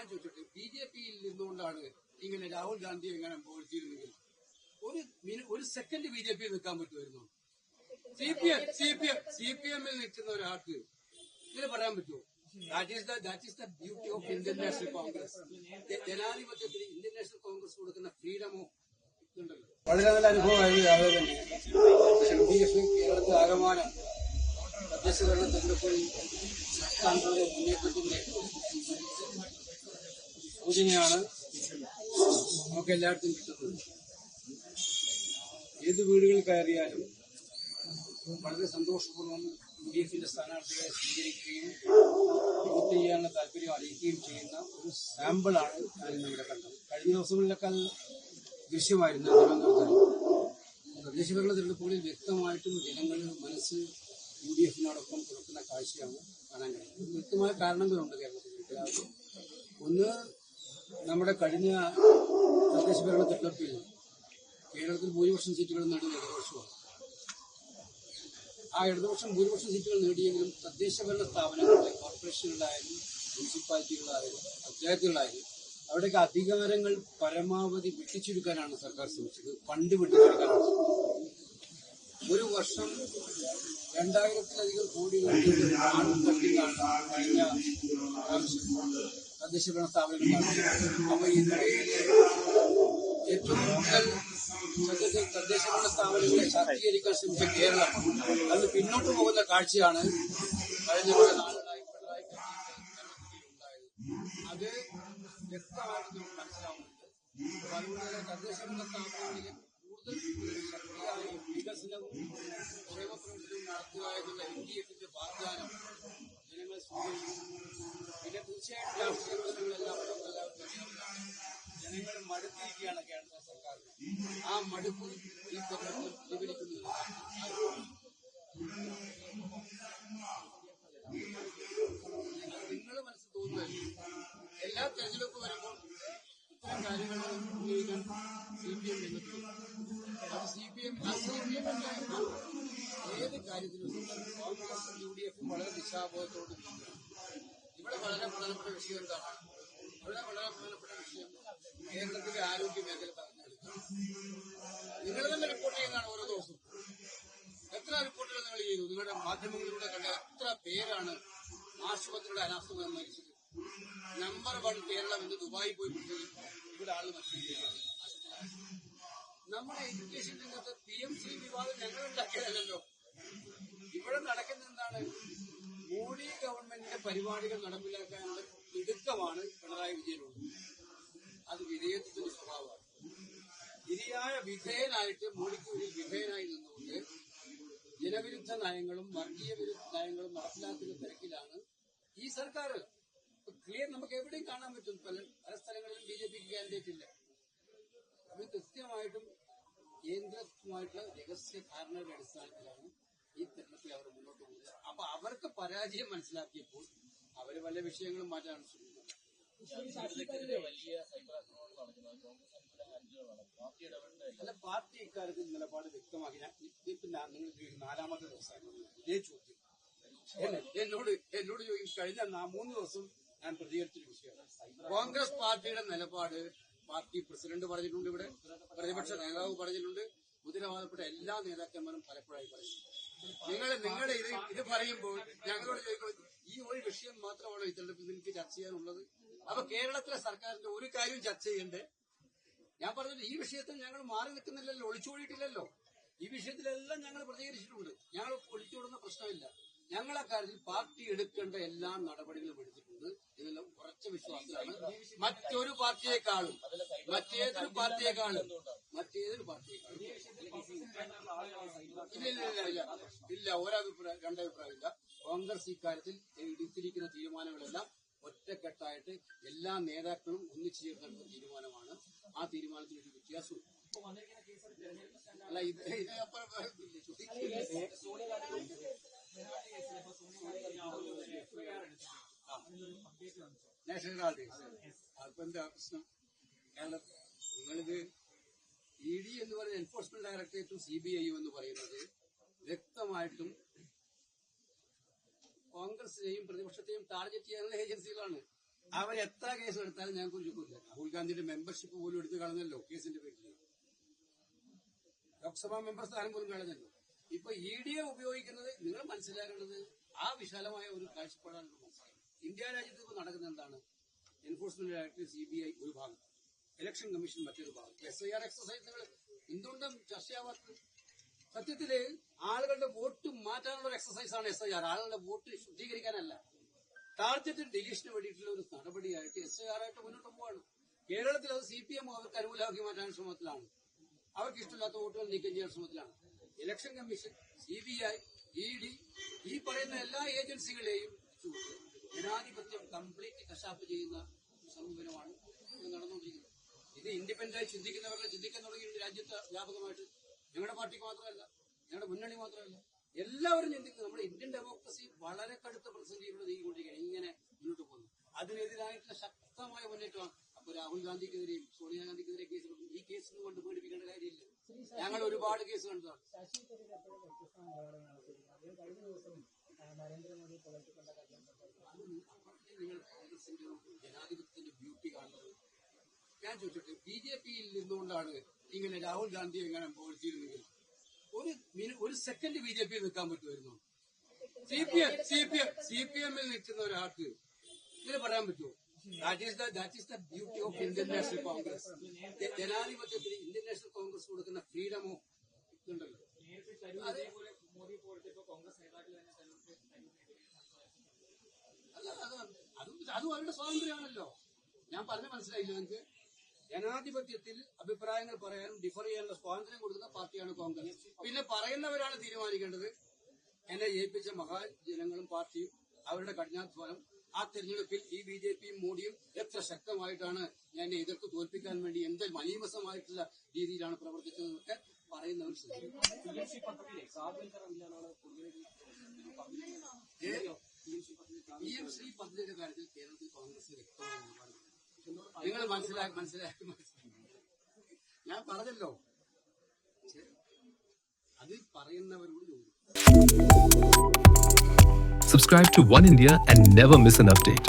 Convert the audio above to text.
ഞാൻ ചോദിച്ചോട്ടെ B J പിയിൽ നിന്നുകൊണ്ടാണ് ഇങ്ങനെ രാഹുൽ ഗാന്ധി എങ്ങനെ പോഴ്ത്തിയിരുന്നെങ്കിൽ ഒരു ഒരു സെക്കൻഡ് ബി ജെ പി നിൽക്കാൻ പറ്റുമായിരുന്നു? C P M C P M C P എമ്മിൽ നിൽക്കുന്ന ഒരാൾക്ക് ഇതിന് പറയാൻ പറ്റുമോ? That is the that is the beauty of Indian National Congress ജനാധിപത്യത്തിന് ഇന്ത്യൻ നാഷണൽ കോൺഗ്രസ് കൊടുക്കുന്ന ഫ്രീഡമോ വളരെ നല്ല അനുഭവമായിരുന്നു രാവിലെ തന്നെ എൽ ഡി എഫ് കേരളത്തിൽ ആകമാനം തദ്ദേശ ഭരണ തെരഞ്ഞെടുപ്പിൽ മുന്നേറ്റത്തിന്റെ സൂചനയാണ് നമുക്ക് എല്ലായിടത്തും കിട്ടുന്നത്. ഏത് വീടുകളിൽ കയറിയാലും വളരെ സന്തോഷപൂർവം യു ഡി എഫിന്റെ സ്ഥാനാർത്ഥികളെ സ്വീകരിക്കുകയും വോട്ട് ചെയ്യാനുള്ള താല്പര്യം അറിയിക്കുകയും ചെയ്യുന്ന ഒരു സാമ്പിളാണ് ഞാൻ ഇവിടെ കണ്ടത്. കഴിഞ്ഞ ദിവസങ്ങളിലൊക്കെ അത് ദൃശ്യമായിരുന്നു. തിരുവനന്തപുരത്ത് തദ്ദേശഭരണ തിരഞ്ഞെടുപ്പുകളിൽ വ്യക്തമായിട്ടും ജനങ്ങളുടെ മനസ്സ് യു ഡി എഫിനോടൊപ്പം കൊടുക്കുന്ന കാഴ്ചയാണ് കാണാൻ കഴിയുന്നത്. വ്യക്തമായ കാരണങ്ങളുണ്ട് കേരളത്തിൽ. ഒന്ന് നമ്മുടെ കഴിഞ്ഞ തദ്ദേശഭരണ തെരഞ്ഞെടുപ്പിൽ കേരളത്തിൽ ഭൂരിപക്ഷം സീറ്റുകൾ നേടിയ ഇടതുപക്ഷമാണ്. ആ ഇടതുപക്ഷം ഭൂരിപക്ഷം സീറ്റുകൾ നേടിയെങ്കിലും തദ്ദേശഭരണ സ്ഥാപനങ്ങളിലെ കോർപ്പറേഷനുകളായാലും മുനിസിപ്പാലിറ്റികളായാലും പഞ്ചായത്തുകളായാലും അവിടേക്ക് അധികാരങ്ങൾ പരമാവധി വെട്ടിച്ചുരുക്കാനാണ് സർക്കാർ ശ്രമിച്ചത്. ഫണ്ട് വെട്ടിച്ചുരുക്കാനാണ് ഒരു വർഷം രണ്ടായിരത്തിലധികം കോടി കഴിഞ്ഞ പ്രാവശ്യം തദ്ദേശഭരണ നടത്തിയത്. അപ്പൊ ഇന്ത്യയിലെ ഏറ്റവും കൂടുതൽ തദ്ദേശഭരണ സ്ഥാപനങ്ങളെ ശാക്തീകരിക്കാൻ ശ്രമിച്ച കേരളം അത് പിന്നോട്ട് പോകുന്ന കാഴ്ചയാണ് കഴിഞ്ഞ കുറെ നാളുകളായി പിണറായി ഉണ്ടായത് അത് വ്യക്തമായിട്ട് നമുക്ക് മനസ്സിലാവുന്നുണ്ട് അപ്പൊ അതുകൊണ്ട് തദ്ദേശഭരണ സ്ഥാപനങ്ങളിൽ കൂടുതൽ ശക്തിയായ വികസനവും ആ പ്രതിഫലിക്കുന്നത് നിങ്ങളുടെ മനസ്സിൽ എല്ലാ തെരഞ്ഞെടുപ്പ് വരുമ്പോൾ ഇത്തരം കാര്യങ്ങൾ സി പി എം അത് സി പി എം ഏത് കാര്യത്തിലും കോൺഗ്രസ് യു ഡി വളരെ ദിശാബോധത്തോട്. ഇവിടെ വളരെ പ്രധാനപ്പെട്ട വിഷയം എന്താണ്? ഇവിടെ വളരെ പ്രധാനപ്പെട്ട വിഷയം കേരളത്തിലെ ആരോഗ്യ മേഖല തെരഞ്ഞെടുക്കാം നിങ്ങൾ തന്നെ റിപ്പോർട്ട് ചെയ്യുന്നതാണ് ഓരോ ദിവസവും. എത്ര റിപ്പോർട്ടുകൾ നിങ്ങൾ ചെയ്തു? നിങ്ങളുടെ മാധ്യമങ്ങളിലൂടെ കണ്ട എത്ര പേരാണ് ആശുപത്രിയുടെ അനാസ്ഥകൾ മരിച്ചത്? നമ്പർ വൺ കേരളം എന്ന് ദുബായി പോയി പിടിച്ചത് ഇവിടെ ആൾ മത്സരിക്കുകയാണ് നമ്മുടെ എഡ്യൂക്കേഷൻ രംഗത്ത് പി എം സി വിവാദം ഞങ്ങൾ ഉണ്ടാക്കിയതല്ലോ ഇവിടെ നടക്കുന്ന എന്താണ്? മോഡി ഗവൺമെന്റിന്റെ പരിപാടികൾ നടപ്പിലാക്കാനുള്ള തിടുക്കമാണ് പിണറായി വിജയനുള്ളത്. അത് വിധേയത്വത്തിന്റെ സ്വഭാവമാണ്. ശരിയായ വിധേയനായിട്ട് മോഡിക്ക് ഒരു വിധേയനായി നിന്നുകൊണ്ട് ജനവിരുദ്ധ നയങ്ങളും വർഗീയ വിരുദ്ധ നയങ്ങളും നടപ്പിലാക്കുന്ന തിരക്കിലാണ് ഈ സർക്കാർ. ക്ലിയർ നമുക്ക് എവിടെയും കാണാൻ പറ്റും. പല പല സ്ഥലങ്ങളിലും ബി ജെ പിക്ക് കാൻഡിഡേറ്റ് ഇല്ല. അത് കൃത്യമായിട്ടും കേന്ദ്രമായിട്ടുള്ള രഹസ്യ ധാരണയുടെ അടിസ്ഥാനത്തിലാണ് ഈ തെരഞ്ഞെടുപ്പിൽ അവർ മുന്നോട്ട് പോകുന്നത്. അപ്പൊ അവർക്ക് പരാജയം മനസ്സിലാക്കിയപ്പോൾ അവർ പല വിഷയങ്ങളും മാറ്റാൻ ശ്രമിക്കുന്നത് വലിയ സൈബർ ആക്രമണം നടക്കുന്നത് കോൺഗ്രസ് അല്ല പാർട്ടി ഇക്കാര്യത്തിൽ നിലപാട് വ്യക്തമാക്കി. ഞാൻ നിങ്ങൾ നാലാമത്തെ ദിവസമായിരുന്നു ഇതേ ചോദ്യം. എന്നെ- എന്നോട് എന്നോട് ചോദിക്കും കഴിഞ്ഞ മൂന്ന് ദിവസം ഞാൻ പ്രതികരിച്ചൊരു വിഷയമാണ്. കോൺഗ്രസ് പാർട്ടിയുടെ നിലപാട് പാർട്ടി പ്രസിഡന്റ് പറഞ്ഞിട്ടുണ്ട് ഇവിടെ പ്രതിപക്ഷ നേതാവ് പറഞ്ഞിട്ടുണ്ട് ഉത്തരവാദപ്പെട്ട എല്ലാ നേതാക്കന്മാരും പലപ്പോഴായി പറയും. നിങ്ങൾ നിങ്ങളുടെ ഇത് ഇത് പറയുമ്പോൾ ഞങ്ങളോട് ചോദിക്കും ഈ ഒരു വിഷയം മാത്രമാണോ തെരഞ്ഞെടുപ്പിൽ നിങ്ങൾക്ക് ചർച്ച ചെയ്യാനുള്ളത്? അപ്പൊ കേരളത്തിലെ സർക്കാരിന്റെ ഒരു കാര്യവും ചർച്ച ചെയ്യണ്ടേ? ഞാൻ പറഞ്ഞത് ഈ വിഷയത്തിൽ ഞങ്ങൾ മാറി നിൽക്കുന്നില്ലല്ലോ ഒളിച്ചോടിയിട്ടില്ലല്ലോ. ഈ വിഷയത്തിലെല്ലാം ഞങ്ങൾ പ്രതികരിച്ചിട്ടുണ്ട്. ഞങ്ങൾ ഒളിച്ചോടുന്ന പ്രശ്നമില്ല. ഞങ്ങളെ കാര്യത്തിൽ പാർട്ടി എടുക്കേണ്ട എല്ലാ നടപടികളും എടുത്തിട്ടുണ്ട്. ഇതെല്ലാം ഉറച്ച വിശ്വാസമാണ് മറ്റൊരു പാർട്ടിയെക്കാളും മറ്റേതൊരു പാർട്ടിയെക്കാളും മറ്റേതൊരു പാർട്ടിയെക്കാളും. ഇല്ല ഇല്ല ഇല്ല ഇല്ല. ഇല്ല ഒരഭിപ്രായം രണ്ടഭിപ്രായമില്ല. കോൺഗ്രസ് ഇക്കാര്യത്തിൽ എടുത്തിരിക്കുന്ന തീരുമാനങ്ങളെല്ലാം ഒറ്റക്കെട്ടായിട്ട് എല്ലാ നേതാക്കളും ഒന്നിച്ചു ചേർന്നെടുത്ത തീരുമാനമാണ്. ആ തീരുമാനത്തിൽ ഒരു വ്യത്യാസവും അല്ല ഇത്. നാഷണൽ ഗാർഡ് അപ്പൊ എന്താ പ്രശ്നം? നിങ്ങളിത് ഇ ഡി എന്ന് പറയുന്ന എൻഫോഴ്സ്മെന്റ് ഡയറക്ടറേറ്റും സി ബി ഐയും എന്ന് പറയുന്നത് വ്യക്തമായിട്ടും കോൺഗ്രസിനെയും പ്രതിപക്ഷത്തെയും ടാർഗറ്റ് ചെയ്യാനുള്ള ഏജൻസികളാണ്. അവർ എത്ര കേസ് എടുത്താലും ഞാൻ ചുക്കില്ല രാഹുൽ ഗാന്ധിയുടെ മെമ്പർഷിപ്പ് പോലും എടുത്ത് കളഞ്ഞല്ലോ കേസിന്റെ പേരിൽ ലോക്സഭാ മെമ്പർ സ്ഥാനം പോലും കളഞ്ഞല്ലോ. ഇപ്പൊ ഇ ഡിയെ ഉപയോഗിക്കുന്നത് നിങ്ങൾ മനസ്സിലാക്കേണ്ടത് ആ വിശാലമായ ഒരു കാഴ്ചപ്പാടാണ് മനസ്സിലാക്കുന്നത് ഇന്ത്യ രാജ്യത്ത് ഇപ്പോൾ നടക്കുന്ന എന്താണ്? Enforcement director C B I ഒരു ഭാഗം ഇലക്ഷൻ കമ്മീഷൻ മറ്റൊരു ഭാഗം എസ് ഐ ആർ എക്സസൈസുകൾ എന്തുകൊണ്ടും ചർച്ചയാവാത്തത്? സത്യത്തിൽ ആളുകളുടെ വോട്ട് മാറ്റാനുള്ള ഒരു എക്സസൈസ് ആണ് എസ് ഐ ആർ ആളുകളുടെ വോട്ട് ശുദ്ധീകരിക്കാനല്ല. ടാർജറ്റ് ഡിലീഷന് വേണ്ടിയിട്ടുള്ള ഒരു നടപടിയായിട്ട് എസ് ഐ ആർ ആയിട്ട് മുന്നോട്ട് പോവാണ്. കേരളത്തിൽ അത് സി പി എം അവർക്ക് അനുകൂലമാക്കി മാറ്റാൻ ശ്രമത്തിലാണ്. അവർക്ക് ഇഷ്ടമില്ലാത്ത വോട്ടുകൾ നീക്കം ചെയ്യാൻ ശ്രമത്തിലാണ്. Election commission C B I E D ഈ പറയുന്ന എല്ലാ ഏജൻസികളെയും ജനാധിപത്യം കംപ്ലീറ്റ് കശാപ്പ് ചെയ്യുന്ന സമീപനമാണ് നടന്നുകൊണ്ടിരിക്കുന്നത്. ഇത് ഇൻഡിപെൻഡന്റ് ആയി ചിന്തിക്കുന്നവരുടെ ചിന്തിക്കാൻ തുടങ്ങിയിട്ടുണ്ട് രാജ്യത്ത് വ്യാപകമായിട്ട് ഞങ്ങളുടെ പാർട്ടിക്ക് മാത്രമല്ല ഞങ്ങളുടെ മുന്നണി മാത്രമല്ല എല്ലാവരും ചിന്തിക്കുന്നു നമ്മുടെ ഇന്ത്യൻ ഡെമോക്രസി വളരെ കടുത്ത പ്രതിസന്ധിയിലൂടെ നീങ്ങിക്കൊണ്ടിരിക്കുകയാണ്. ഇങ്ങനെ മുന്നോട്ട് പോകുന്നു. അതിനെതിരായിട്ടുള്ള ശക്തമായ മുന്നേറ്റമാണ് അപ്പൊ രാഹുൽ ഗാന്ധിക്കെതിരെയും സോണിയാഗാന്ധിക്കെതിരെ കേസ്. ഈ കേസ് കൊണ്ട് പേടിപ്പിക്കേണ്ട കാര്യമില്ല. ഞങ്ങൾ ഒരുപാട് കേസ് കണ്ടതാണ്. സംസാരിച്ചു. നിങ്ങൾ കോൺഗ്രസിന്റെ ജനാധിപത്യത്തിന്റെ ബ്യൂട്ടി കാണുന്നത് ഞാൻ ചോദിച്ചോട്ടെ ബി ജെ പിയിൽ നിന്നുകൊണ്ടാണ് ഇങ്ങനെ രാഹുൽ ഗാന്ധി എങ്ങനെ പോഴ്ത്തിയിരുന്നെങ്കിൽ ഒരു മിനി ഒരു സെക്കൻഡ് ബി ജെ പി നിൽക്കാൻ പറ്റുമായിരുന്നു? C P M C P M C P എമ്മിൽ നിൽക്കുന്ന ഒരാൾക്ക് ഇതിന് പറയാൻ പറ്റുമോ? That is that is the beauty of Indian National Congress ജനാധിപത്യത്തിന് ഇന്ത്യൻ നാഷണൽ കോൺഗ്രസ് കൊടുക്കുന്ന ഫ്രീഡമോ തന്നെ അല്ല അത് അതും അതും അവരുടെ സ്വാതന്ത്ര്യമാണല്ലോ. ഞാൻ പറഞ്ഞ മനസ്സിലായില്ല നിങ്ങൾക്ക് ജനാധിപത്യത്തിൽ അഭിപ്രായങ്ങൾ പറയാനും ഡിഫർ ചെയ്യാനുള്ള സ്വാതന്ത്ര്യം കൊടുക്കുന്ന പാർട്ടിയാണ് കോൺഗ്രസ്. പിന്നെ പറയുന്നവരാണ് തീരുമാനിക്കേണ്ടത്. എന്നെ ജയിപ്പിച്ച മഹാജനങ്ങളും പാർട്ടിയും അവരുടെ കഠിനാധ്വാനം ആ തെരഞ്ഞെടുപ്പിൽ ഈ ബി ജെ പിയും മോഡിയും എത്ര ശക്തമായിട്ടാണ് ഞാൻ എതിർത്ത് തോൽപ്പിക്കാൻ വേണ്ടി എന്ത് മലീമസമായിട്ടുള്ള രീതിയിലാണ് പ്രവർത്തിച്ചതെന്നൊക്കെ പറയുന്നവർ പി എം ശ്രീ പദ്ധതിയുടെ കാര്യത്തിൽ കേരളത്തിൽ കോൺഗ്രസ് വ്യക്തമായ നിലപാടുണ്ട് നിങ്ങൾ മനസ്സിലാക്കി മനസ്സിലാക്കി മനസ്സിലാക്കി. ഞാൻ പറഞ്ഞല്ലോ. അത് പറയുന്നവരോട് ചോദിക്കും. Subscribe to One India and never miss an update.